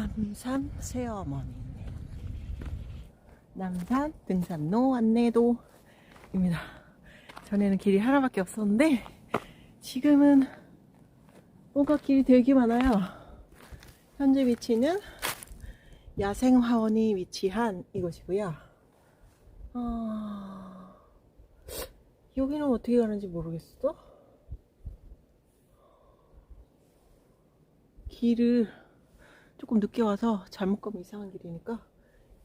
남산 새어머니 남산 등산로 안내도입니다. 전에는 길이 하나밖에 없었는데 지금은 뭔가 길이 되게 많아요. 현재 위치는 야생화원이 위치한 이곳이고요. 어... 여기는 어떻게 가는지 모르겠어. 길을 조금 늦게 와서 잘못 가면 이상한 길이니까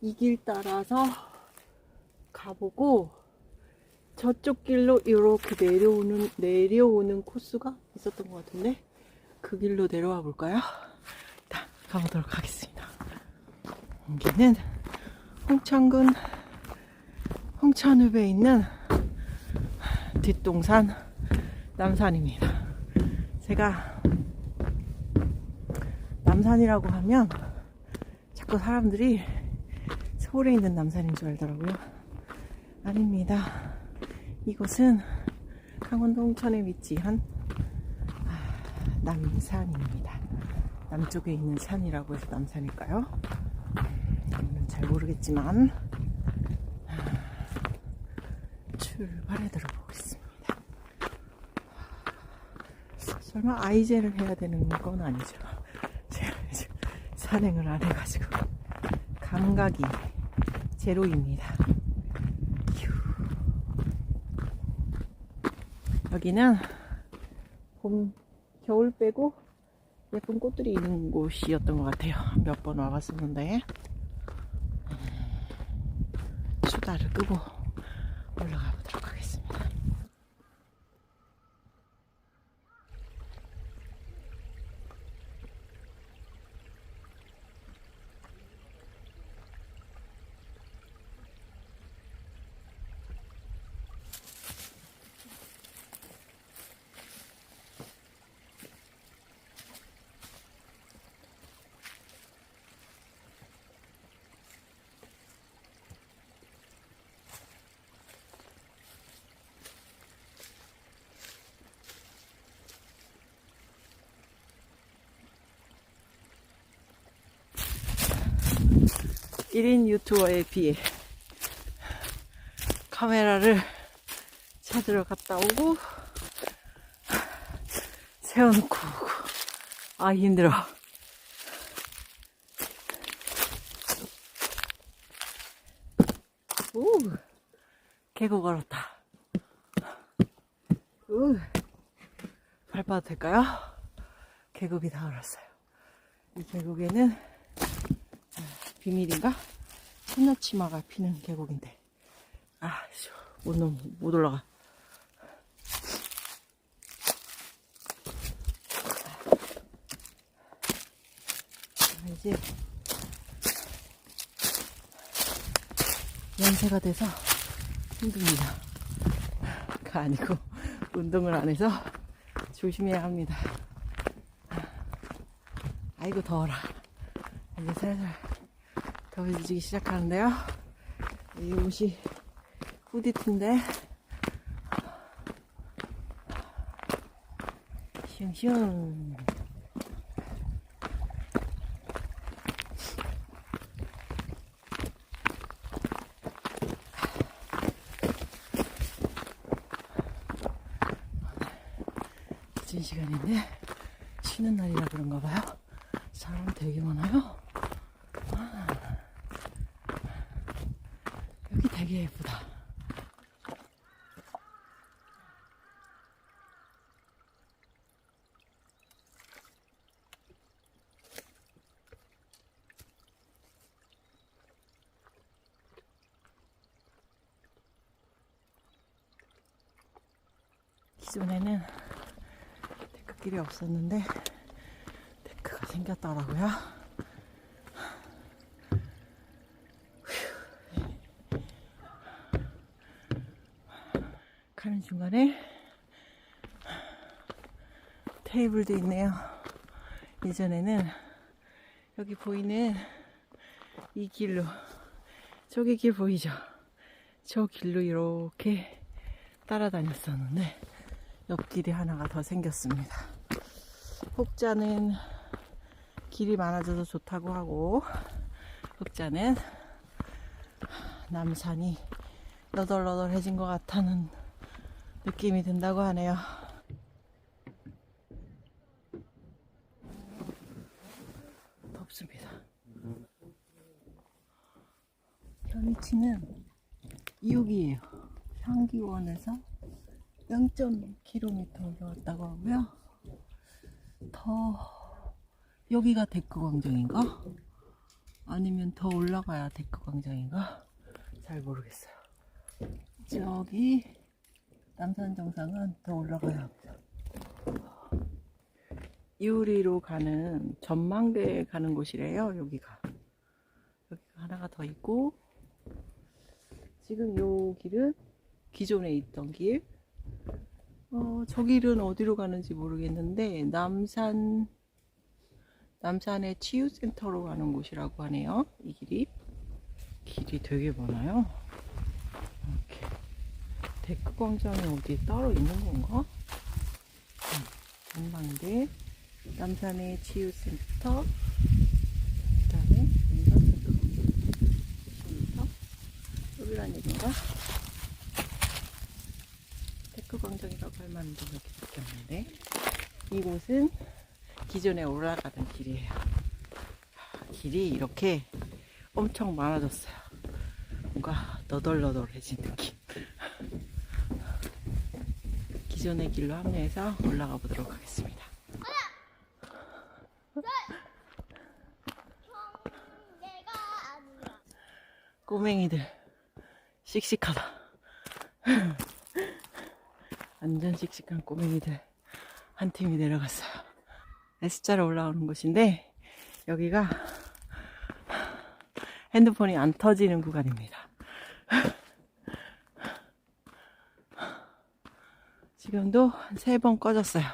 이 길 따라서 가보고 저쪽 길로 이렇게 내려오는 내려오는 코스가 있었던 것 같은데 그 길로 내려와 볼까요? 일단 가보도록 하겠습니다. 여기는 홍천군 홍천읍에 있는 뒷동산 남산입니다. 제가 남산이라고 하면 자꾸 사람들이 서울에 있는 남산인 줄 알더라고요. 아닙니다. 이곳은 강원도 홍천에 위치한 아, 남산입니다. 남쪽에 있는 산이라고 해서 남산일까요? 잘 모르겠지만 아, 출발해 들어보겠습니다. 설마 아이젠을 해야 되는 건 아니죠. 산행을 안 해가지고 감각이 제로입니다. 휴. 여기는 봄, 겨울 빼고 예쁜 꽃들이 있는 곳이었던 것 같아요. 몇 번 와봤었는데 수다를 끄고 올라가 보 1인 유튜버에 비해 카메라를 찾으러 갔다 오고 세워놓고 오고. 아 힘들어. 오 계곡 걸었다. 우 밟아도 될까요? 계곡이 다 얼었어요. 이 계곡에는 비밀인가? 소나치마가 피는 계곡인데. 아, 씨, 못, 넘, 못 올라가. 아, 이제 연세가 돼서 힘듭니다. 가 아니고 운동을 안 해서 조심해야 합니다. 아이고 더워라. 이제 살살 더워지기 시작하는데요. 이 옷이 슝슝 늦은 시간인데 쉬는 날이라 그런가 봐요. 사람 되게 많아요. 여기 되게 예쁘다. 기존에는 데크길이 없었는데 데크가 생겼더라고요. 가는 중간에 테이블도 있네요. 예전에는 여기 보이는 이 길로 저기 길 보이죠? 저 길로 이렇게 따라다녔었는데 옆길이 하나가 더 생겼습니다. 혹자는 길이 많아져서 좋다고 하고 흑자는 남산이 너덜너덜해진 것 같다는 느낌이 든다고 하네요. 덥습니다. 현 위치는 6이에요. 향기원에서 0.1km 올라왔다고 하고요. 더 여기가 데크 광장인가? 아니면 더 올라가야 데크 광장인가? 잘 모르겠어요. 저기 남산 정상은 더 올라가야 합니다. 이우리로 가는 전망대에 가는 곳이래요. 여기가 여기가 하나가 더 있고 지금 요 길은 기존에 있던 길. 어, 저 길은 어디로 가는지 모르겠는데 남산 남산의 치유센터로 가는 곳이라고 하네요. 이 길이 길이 되게 많아요. 데크 광장이 어디 따로 있는 건가? 음, 전망대 남산의 치유센터 그 다음에 여기가 치유센터 여기란 얘기인가? 데크 광장이라고 할 만한 데가 이렇게 없는데 이곳은 기존에 올라가던 길이에요. 하, 길이 이렇게 엄청 많아졌어요. 뭔가 너덜너덜해진 느낌. 기존의 길로 합류해서 올라가 보도록 하겠습니다. 꼬맹이들 씩씩하다. 완전 씩씩한 꼬맹이들 한 팀이 내려갔어요. S자로 올라오는 곳인데 여기가 핸드폰이 안 터지는 구간입니다. 지금도 한 세 번 꺼졌어요.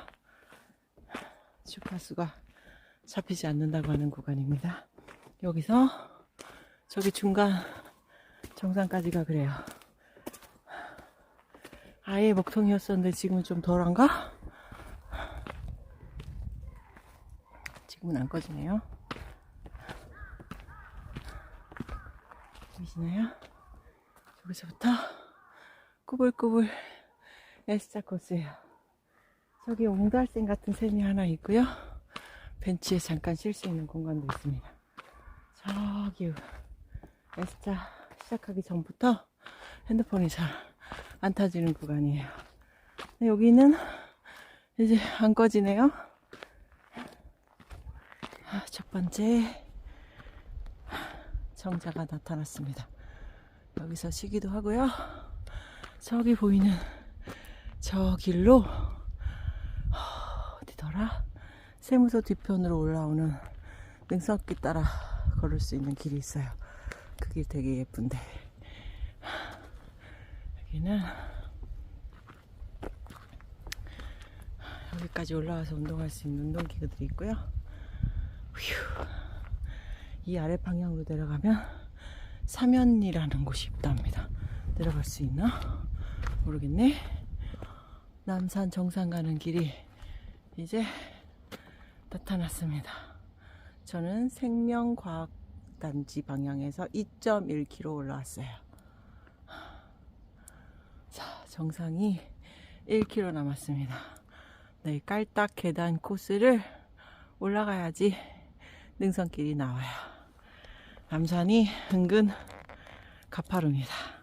주파수가 잡히지 않는다고 하는 구간입니다. 여기서 저기 중간 정상까지가 그래요. 아예 먹통이었었는데 지금은 좀 덜한가? 지금은 안 꺼지네요. 보이시나요? 저기서부터 꾸불꾸불 S자 코스예요. 저기 옹달샘 같은 샘이 하나 있고요. 벤치에 잠깐 쉴 수 있는 공간도 있습니다. 저기 S자 시작하기 전부터 핸드폰이 잘 안 타지는 구간이에요. 여기는 이제 안 꺼지네요. 아, 첫 번째 정자가 나타났습니다. 여기서 쉬기도 하고요. 저기 보이는 저 길로 어디더라? 세무서 뒤편으로 올라오는 능선길 따라 걸을 수 있는 길이 있어요. 그 길 되게 예쁜데. 여기는 여기까지 올라와서 운동할 수 있는 운동기구들이 있고요. 휴. 이 아래 방향으로 내려가면 사면이라는 곳이 있답니다. 내려갈 수 있나? 모르겠네. 남산 정상 가는 길이 이제 나타났습니다. 저는 생명과학단지 방향에서 2.1km 올라왔어요. 자, 정상이 1km 남았습니다. 네, 깔딱 계단 코스를 올라가야지 능선길이 나와요. 남산이 은근 가파릅니다.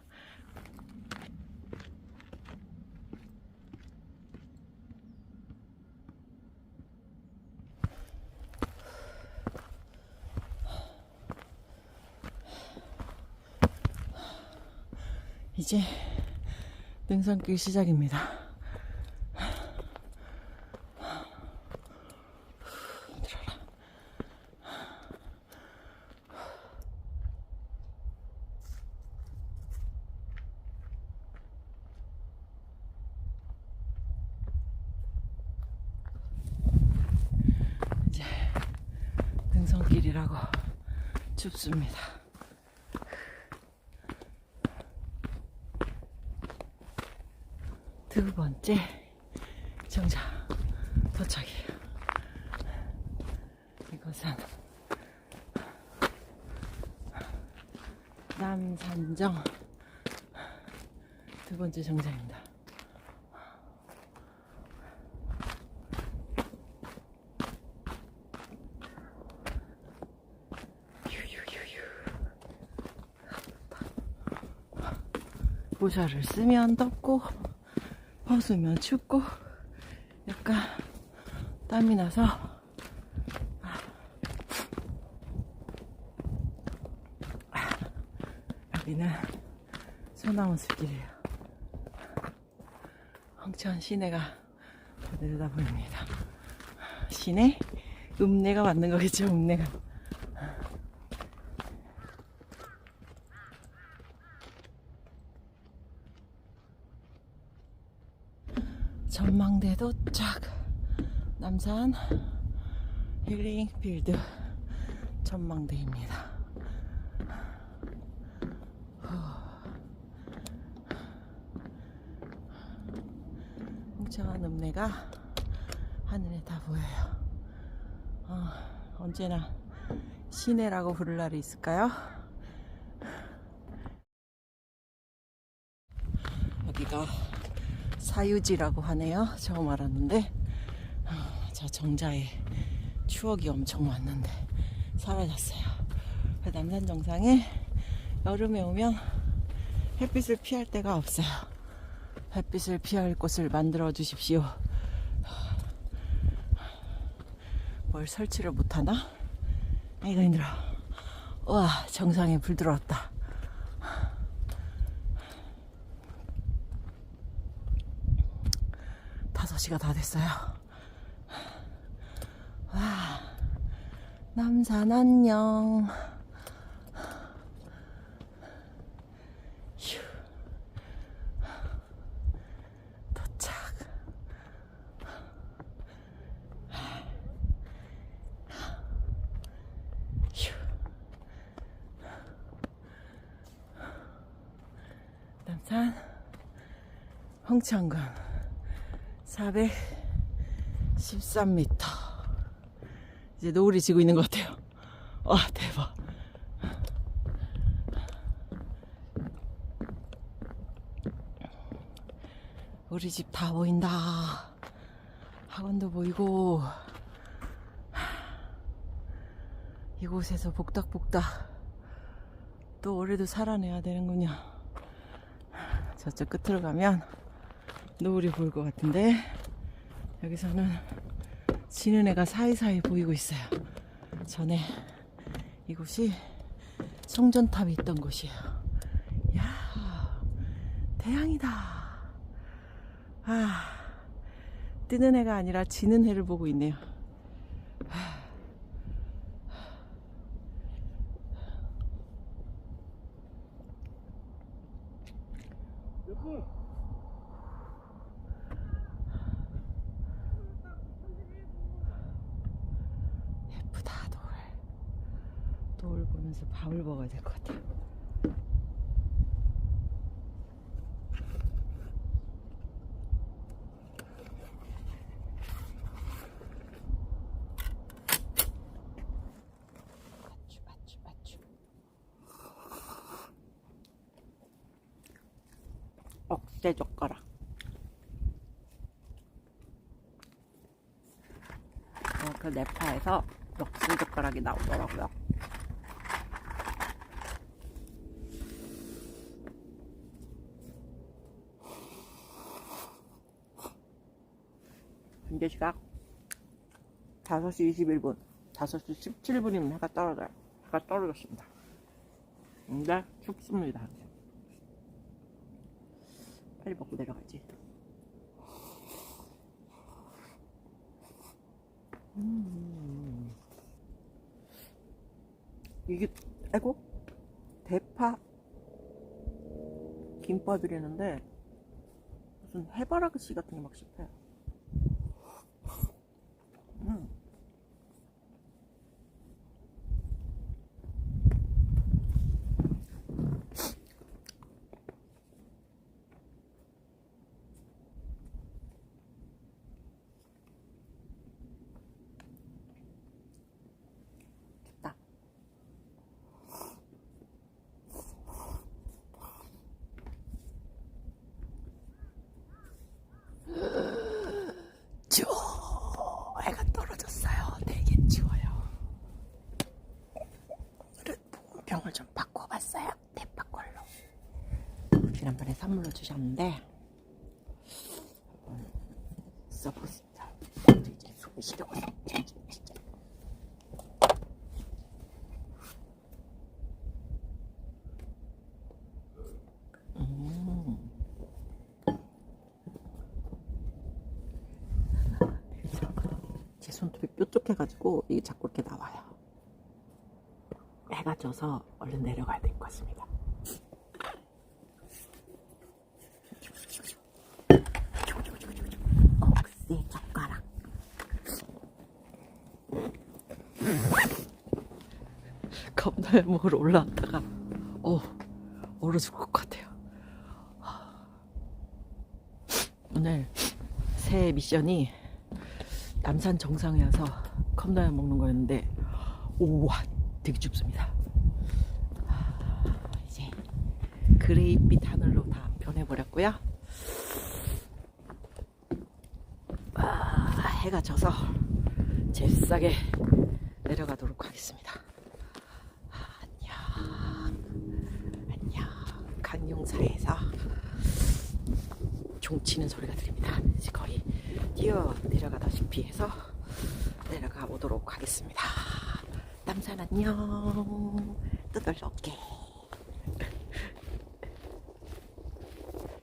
이제 능선길 시작입니다. 이제 능선길이라고 춥습니다. 두 번째 정자 도착이에요. 서산 남산정 두 번째 정상입니다. 모자를 쓰면 덥고 벗으면 춥고 약간 땀이 나서 여기는 소나무 숲길이에요. 황천 시내가 내려다 보입니다. 시내? 읍내가 맞는 거겠죠, 읍내가. 전망대 도착. 남산 힐링 필드 전망대입니다. 뭉청한 읍내가 하늘에 다 보여요. 어, 언제나 시내라고 부를 날이 있을까요? 여기가 사유지라고 하네요. 처음 알았는데 어, 저 정자에 추억이 엄청 많는데 사라졌어요. 그 남산 정상에 여름에 오면 햇빛을 피할 데가 없어요. 햇빛을 피할 곳을 만들어 주십시오. 뭘 설치를 못하나? 아이고 힘들어. 와 정상에 불 들어왔다. 다섯 시가 다 됐어요. 와 남산 안녕. 휴. 도착. 휴. 남산 홍천군 413m. 이제 노을이 지고 있는 것 같아요. 와, 대박. 우리 집 다 보인다. 학원도 보이고. 이곳에서 복닥복닥. 또 올해도 살아내야 되는군요. 저쪽 끝으로 가면 노을이 보일 것 같은데 여기서는 지는 애가 사이사이 보이고 있어요. 전에 이곳이 성전탑이 있던 곳이에요. 야 태양이다. 아 뜨는 해가 아니라 지는 해를 보고 있네요. 예쁘다 노을. 노을 보면서 밥을 먹어야 될 것 같아요. 억새 젓가락. 어, 그 네파에서 역수 젓가락이 나오더라고요. 현재 시각 5시 21분, 5시 17분이면 해가 떨어져요. 해가 떨어졌습니다. 근데 춥습니다. 빨리 먹고 내려가지. 이게 아이고 대파 김밥이라는데 무슨 해바라기 같은 게 막 씹혀요. 음. 템을 좀 바꿔봤어요. 대파콜로. 지난번에 선물로 주셨는데 써보겠습니다. 이제 숨이 시려워서 진짜. 음. 제 손톱이 뾰족해가지고 이게 자꾸 이렇게 나와요. 해가 져서 얼른 내려가야 될 것 같습니다. 억새 젓가락. 겁나요 먹으러 올라왔다가 어 얼어 죽을 것 같아요. 오늘 새 미션이 남산 정상에 와서 컵라면 먹는 거였는데 우와 되게 춥습니다. 아, 이제 그레이빛 하늘로 다 변해버렸고요. 아, 해가 져서 잽싸게 내려가도록 하겠습니다. 아, 안녕. 안녕. 강용사에서 종치는 소리가 들립니다. 이제 거의 뛰어 내려가다시피 해서 내려가 보도록 하겠습니다. 남산 안녕. 또 놀러 올게.